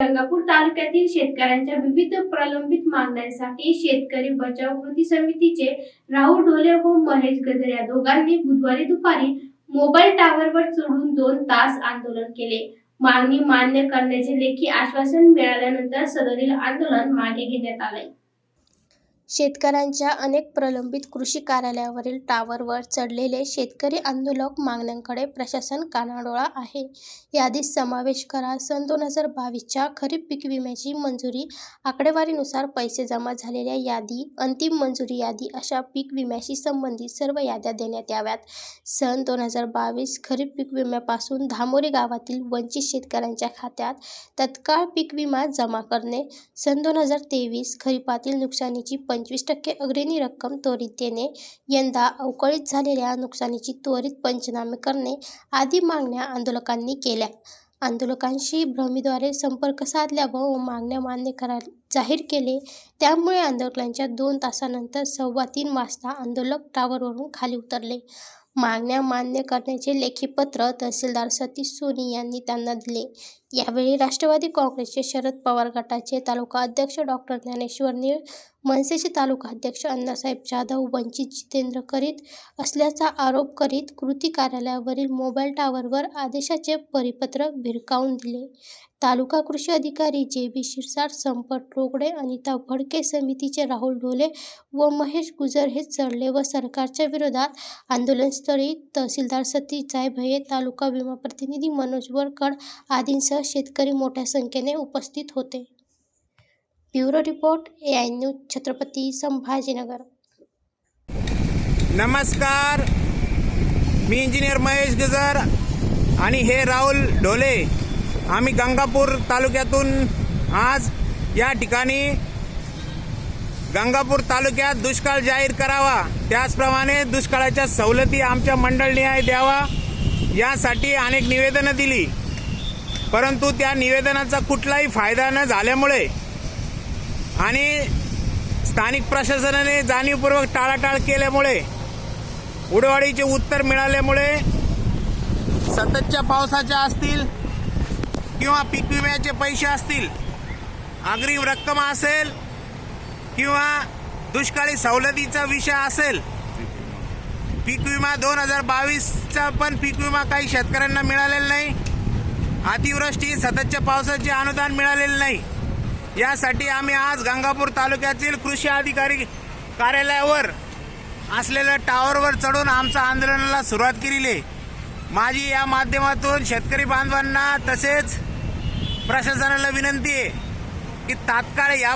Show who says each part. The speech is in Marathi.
Speaker 1: गंगापूर तालुक्यातील शेतकऱ्यांच्या विविध प्रलंबित मागण्यांसाठी शेतकरी बचाव कृती समितीचे राहुल ढोले व महेश गजर या दोघांनी बुधवारी दुपारी मोबाईल टॉवरवर चढून दोन तास आंदोलन केले. मागणी मान्य करण्याचे लेखी आश्वासन मिळाल्यानंतर सदरील आंदोलन मागे घेण्यात आले शेतकऱ्यांच्या अनेक प्रलंबित कृषी कार्यालयावरील टावरवर चढलेले शेतकरी आंदोलक मागण्यांकडे प्रशासन कानाडोळा आहे. यादीत समावेश करा. सन दोन हजार बावीसच्या खरीप पीक विम्याची मंजुरी. आकडेवारीनुसार पैसे जमा झालेल्या यादी अंतिम मंजुरी यादी अशा पीक विम्याशी संबंधित सर्व याद्या देण्यात याव्यात. सन दोन हजार बावीस खरीप पीक विम्यापासून धामोरी गावातील वंचित शेतकऱ्यांच्या खात्यात तत्काळ पीक विमा जमा करणे. सन दोन हजार तेवीस खरीपातील नुकसानीची पंचवीस टक्के अग्रणी रक्कम त्वरित देणे यंदा अवकळीत झालेल्या नुकसानीची त्वरित पंचनामे करणे आदी मागण्या आंदोलकांनी केल्या. आंदोलकांशी भ्रमीद्वारे संपर्क साधला व मागण्या मान्य करा जाहीर केले. त्यामुळे आंदोलनाच्या दोन तासानंतर सव्वा तीन वाजता आंदोलक टावरवरून खाली उतरले. मागण्या मान्य करण्याचे लेखी पत्र तहसीलदार सतीश सोनी यांनी त्यांना दिले. यावेळी राष्ट्रवादी काँग्रेसचे शरद पवार गटाचे तालुका अध्यक्ष डॉक्टर ज्ञानेश्वर निळ मनसेचे तालुका अध्यक्ष अण्णासाहेब जाधव वंचित जितेंद्र करीत असल्याचा आरोप करीत कृती कार्यालयावरील मोबाईल टावरवर आदेशाचे परिपत्रक भिरकावून दिले. तालुका कृषी अधिकारी जे बी शिरसाट संपत रोकडे अनिता भडके समितीचे राहुल ढोले व महेश गुजर हे चढले व सरकारच्या विरोधात आंदोलनस्थळी तहसीलदार सतीश जायभये तालुका विमा प्रतिनिधी मनोज वरकड आदींसह शेतकरी मोठ्या संख्येने उपस्थित होते. Bureau report A I news Chhatrapati Sambhajinagar.
Speaker 2: नमस्कार. मी इंजिनियर महेश गुजर आणि हे राहुल ढोले आम्ही गंगापूर तालुक्यातून आज या ठिकाणी गंगापूर तालुक्यात दुष्काळ जाहीर करावा. त्याचप्रमाणे दुष्काळाच्या सवलती आमच्या मंडळनिहाय द्यावा. यासाठी अनेक निवेदनं दिली. परंतु त्या निवेदनाचा कुठलाही फायदा न झाल्यामुळे आणि स्थानिक प्रशासनाने जाणीवपूर्वक टाळाटाळ केल्यामुळे उडवाडीचे उत्तर मिळाल्यामुळे सततच्या पावसाच्या असतील किंवा पीक विम्याचे पैसे असतील अग्रिम रक्कम असेल किंवा दुष्काळी सवलतीचा विषय असेल पीक विमा दोन हजार बावीसचा पण पीक विमा काही शेतकऱ्यांना मिळालेला नाही. अतिवृष्टी सततच्या पावसाचे अनुदान मिळालेले नाही. यासाठी आम्ही आज गंगापूर तालुक्यातील कृषी अधिकारी कार्यालयावर असलेल्या टावरवर चढून आमच्या आंदोलनाला सुरुवात केलेली आहे. माझी या माध्यमातून शेतकरी बांधवांना तसेच प्रशासनाला विनंती आहे की तात्काळ या